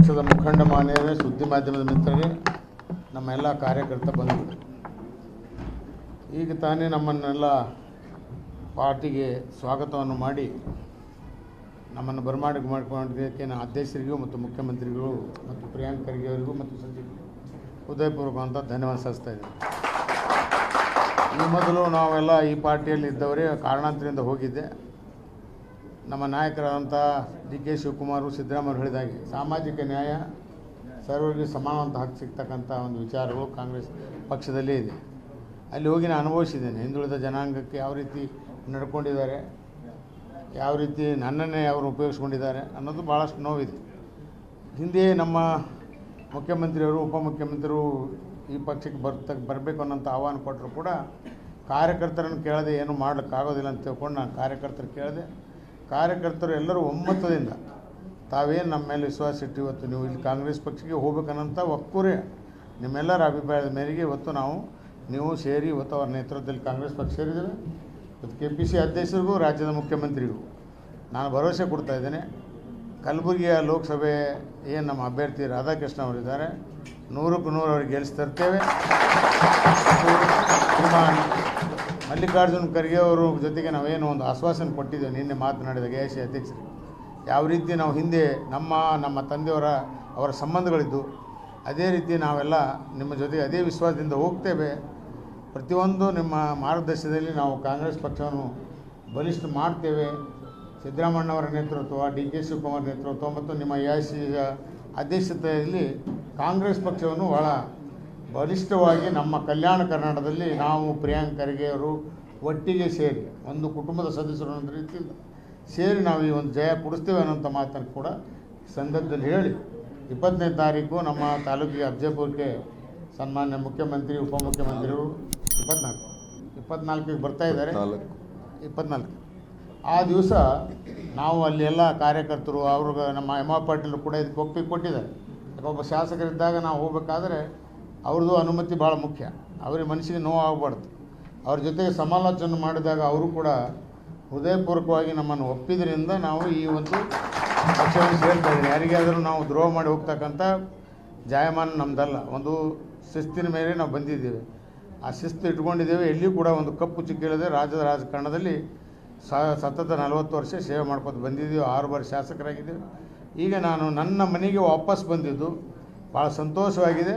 ಪಕ್ಷದ ಮುಖಂಡ ಮಾನ್ಯರೇ, ಸುದ್ದಿ ಮಾಧ್ಯಮದ ಮಿತ್ರರೇ ನಮ್ಮೆಲ್ಲ ಕಾರ್ಯಕರ್ತ ಬಂಧುಗಳು. ಈಗ ತಾನೇ ನಮ್ಮನ್ನೆಲ್ಲ ಪಾರ್ಟಿಗೆ ಸ್ವಾಗತವನ್ನು ಮಾಡಿ ನಮ್ಮನ್ನು ಬರಮಾಡಿಕೆ ಮಾಡಿಕೊಂಡಿದ್ದಕ್ಕೆ ನಾನು ಅಧ್ಯಕ್ಷರಿಗೂ ಮತ್ತು ಮುಖ್ಯಮಂತ್ರಿಗಳು ಮತ್ತು ಪ್ರಿಯಾಂಕ್ ಖರ್ಗೆ ಅವರಿಗೂ ಮತ್ತು ಸಚಿವರಿಗೂ ಹೃದಯಪೂರ್ವಕವಂತ ಧನ್ಯವಾದ ಸಲ್ಲಿಸ್ತಾ ಇದ್ದೀನಿ. ಈ ಮೊದಲು ನಾವೆಲ್ಲ ಈ ಪಾರ್ಟಿಯಲ್ಲಿ ಇದ್ದವರೇ ಕಾರಣಾಂತರದಿಂದ ಹೋಗಿದ್ದೆ. ನಮ್ಮ ನಾಯಕರಾದಂಥ ಡಿ ಕೆ ಶಿವಕುಮಾರ್ ಸಿದ್ದರಾಮಯ್ಯ ಹೇಳಿದಾಗೆ, ಸಾಮಾಜಿಕ ನ್ಯಾಯ ಸರ್ವರಿಗೆ ಸಮಾನವಂತ ಹಕ್ಕು ಸಿಗ್ತಕ್ಕಂಥ ಒಂದು ವಿಚಾರಗಳು ಕಾಂಗ್ರೆಸ್ ಪಕ್ಷದಲ್ಲೇ ಇದೆ. ಅಲ್ಲಿ ಹೋಗಿ ನಾನು ಅನುಭವಿಸಿದ್ದೇನೆ, ಹಿಂದುಳಿದ ಜನಾಂಗಕ್ಕೆ ಯಾವ ರೀತಿ ನಡ್ಕೊಂಡಿದ್ದಾರೆ, ಯಾವ ರೀತಿ ನನ್ನನ್ನೇ ಅವರು ಉಪಯೋಗಿಸ್ಕೊಂಡಿದ್ದಾರೆ ಅನ್ನೋದು ಭಾಳಷ್ಟು ನೋವಿದೆ. ಹಿಂದೆ ನಮ್ಮ ಮುಖ್ಯಮಂತ್ರಿಯವರು, ಉಪಮುಖ್ಯಮಂತ್ರಿಯವರು ಈ ಪಕ್ಷಕ್ಕೆ ಬರ್ತ ಬರಬೇಕು ಅನ್ನೋಂಥ ಆಹ್ವಾನ ಕೊಟ್ಟರು ಕೂಡ ಕಾರ್ಯಕರ್ತರನ್ನು ಕೇಳದೆ ಏನು ಮಾಡೋಕ್ಕಾಗೋದಿಲ್ಲ ಅಂತ ತಿಳ್ಕೊಂಡು ನಾನು ಕಾರ್ಯಕರ್ತರು ಕೇಳಿದೆ ಕಾರ್ಯಕರ್ತರು ಎಲ್ಲರೂ ಒಮ್ಮತದಿಂದ ತಾವೇನು ನಮ್ಮ ಮೇಲೆ ವಿಶ್ವಾಸ ಇಟ್ಟು ಇವತ್ತು ನೀವು ಇಲ್ಲಿ ಕಾಂಗ್ರೆಸ್ ಪಕ್ಷಕ್ಕೆ ಹೋಗ್ಬೇಕನ್ನಂಥ ಒಕ್ಕೂರೇ ನಿಮ್ಮೆಲ್ಲರ ಅಭಿಪ್ರಾಯದ ಮೇರೆಗೆ ಇವತ್ತು ನಾವು, ನೀವು ಸೇರಿ ಇವತ್ತು ಅವರ ನೇತೃತ್ವದಲ್ಲಿ ಕಾಂಗ್ರೆಸ್ ಪಕ್ಷ ಸೇರಿದ್ದೇವೆ. ಇವತ್ತು ಕೆ ಪಿ ಸಿ ಅಧ್ಯಕ್ಷರಿಗೂ ರಾಜ್ಯದ ಮುಖ್ಯಮಂತ್ರಿಗೂ ನಾನು ಭರವಸೆ ಕೊಡ್ತಾ ಇದ್ದೇನೆ. ಕಲಬುರಗಿಯ ಲೋಕಸಭೆ ಏನು ನಮ್ಮ ಅಭ್ಯರ್ಥಿ ರಾಧಾಕೃಷ್ಣ ಅವರಿದ್ದಾರೆ. ನೂರಕ್ಕೂ ನೂರು ಅವ್ರಿಗೆ ಗೆಲ್ಲಿಸಿ ತರ್ತೇವೆ ಮತ್ತು ಶ್ರೀಮಾನ್ ಮಲ್ಲಿಕಾರ್ಜುನ್ ಖರ್ಗೆ ಅವರು ಜೊತೆಗೆ ನಾವೇನು ಒಂದು ಆಶ್ವಾಸನೆ ಕೊಟ್ಟಿದ್ದೇವೆ. ನಿನ್ನೆ ಮಾತನಾಡಿದ ಕೆ ಸಿ ಅಧ್ಯಕ್ಷರು, ಯಾವ ರೀತಿ ನಾವು ಹಿಂದೆ ನಮ್ಮ ನಮ್ಮ ತಂದೆಯವರ, ಅವರ ಸಂಬಂಧಗಳಿದ್ದು, ಅದೇ ರೀತಿ ನಾವೆಲ್ಲ ನಿಮ್ಮ ಜೊತೆಗೆ ಅದೇ ವಿಶ್ವಾಸದಿಂದ ಹೋಗ್ತೇವೆ. ಪ್ರತಿಯೊಂದು ನಿಮ್ಮ ಮಾರ್ಗದರ್ಶನದಲ್ಲಿ ನಾವು ಕಾಂಗ್ರೆಸ್ ಪಕ್ಷವನ್ನು ಬಲಿಷ್ಠ ಮಾಡ್ತೇವೆ. ಸಿದ್ದರಾಮಣ್ಣವರ ನೇತೃತ್ವ, ಡಿ ಕೆ ಶಿವಕುಮಾರ್ ನೇತೃತ್ವ ಮತ್ತು ನಿಮ್ಮ ಎ ಐ ಸಿ ಅಧ್ಯಕ್ಷತೆಯಲ್ಲಿ ಕಾಂಗ್ರೆಸ್ ಪಕ್ಷವನ್ನು ಭಾಳ ಬಲಿಷ್ಠವಾಗಿ ನಮ್ಮ ಕಲ್ಯಾಣ ಕರ್ನಾಟಕದಲ್ಲಿ ನಾವು ಪ್ರಿಯಾಂಕ್ ಖರ್ಗೆ ಅವರು ಒಟ್ಟಿಗೆ ಸೇರಿ ಒಂದು ಕುಟುಂಬದ ಸದಸ್ಯರು ಅನ್ನೋ ರೀತಿಯಿಂದ ಸೇರಿ ನಾವು ಈ ಒಂದು ಜಯ ಕೊಡಿಸ್ತೇವೆ ಅನ್ನೋಂಥ ಮಾತನ್ನು ಕೂಡ ಸಂದರ್ಭದಲ್ಲಿ ಹೇಳಿ ಇಪ್ಪತ್ತನೇ ತಾರೀಕು ನಮ್ಮ ತಾಲೂಕಿಗೆ ಅಬ್ಜಪುರಕ್ಕೆ ಸನ್ಮಾನ್ಯ ಮುಖ್ಯಮಂತ್ರಿ ಉಪಮುಖ್ಯಮಂತ್ರಿಗಳು ಇಪ್ಪತ್ನಾಲ್ಕು ಇಪ್ಪತ್ನಾಲ್ಕಿಗೆ ಬರ್ತಾ ಇದ್ದಾರೆ. ಇಪ್ಪತ್ನಾಲ್ಕು. ಆ ದಿವಸ ನಾವು ಅಲ್ಲಿ ಎಲ್ಲ ಕಾರ್ಯಕರ್ತರು ಅವ್ರಿಗೆ ನಮ್ಮ ಎಂ ಆರ್ ಪಾಟೀಲ್ ಕೂಡ ಇದಕ್ಕೆ ಒಪ್ಪಿಗೆ ಕೊಟ್ಟಿದ್ದಾರೆ. ಒಬ್ಬ ಶಾಸಕರಿದ್ದಾಗ ನಾವು ಹೋಗಬೇಕಾದ್ರೆ ಅವ್ರದ್ದು ಅನುಮತಿ ಭಾಳ ಮುಖ್ಯ. ಅವ್ರಿಗೆ ಮನಸ್ಸಿಗೆ ನೋವು ಆಗಬಾರ್ದು ಅವ್ರ ಜೊತೆಗೆ ಸಮಾಲೋಚನೆ ಮಾಡಿದಾಗ ಅವರು ಕೂಡ ಹೃದಯಪೂರ್ವಕವಾಗಿ ನಮ್ಮನ್ನು ಒಪ್ಪಿದ್ರಿಂದ ನಾವು ಈ ಒಂದು ಪಕ್ಷವನ್ನು ಸೇರ್ತಾ ಇದ್ದೀವಿ ಯಾರಿಗಾದರೂ ನಾವು ದ್ರೋಹ ಮಾಡಿ ಹೋಗ್ತಕ್ಕಂಥ ಜಾಯಮಾನ ನಮ್ಮದಲ್ಲ ಒಂದು ಶಿಸ್ತಿನ ಮೇಲೆ ನಾವು ಬಂದಿದ್ದೇವೆ. ಆ ಶಿಸ್ತು ಇಟ್ಕೊಂಡಿದ್ದೇವೆ. ಎಲ್ಲಿಯೂ ಕೂಡ ಒಂದು ಕಪ್ಪು ಚಿಕ್ಕಿಲ್ಲದೆ ರಾಜ್ಯದ ರಾಜಕಾರಣದಲ್ಲಿ ಸತತ ನಲವತ್ತು ವರ್ಷ ಸೇವೆ ಮಾಡ್ಕೊತ ಬಂದಿದ್ದೀವಿ. ಆರು ಬಾರಿ ಶಾಸಕರಾಗಿದ್ದೇವೆ. ಈಗ ನಾನು ನನ್ನ ಮನೆಗೆ ವಾಪಸ್ ಬಂದಿದ್ದು ಭಾಳ ಸಂತೋಷವಾಗಿದೆ.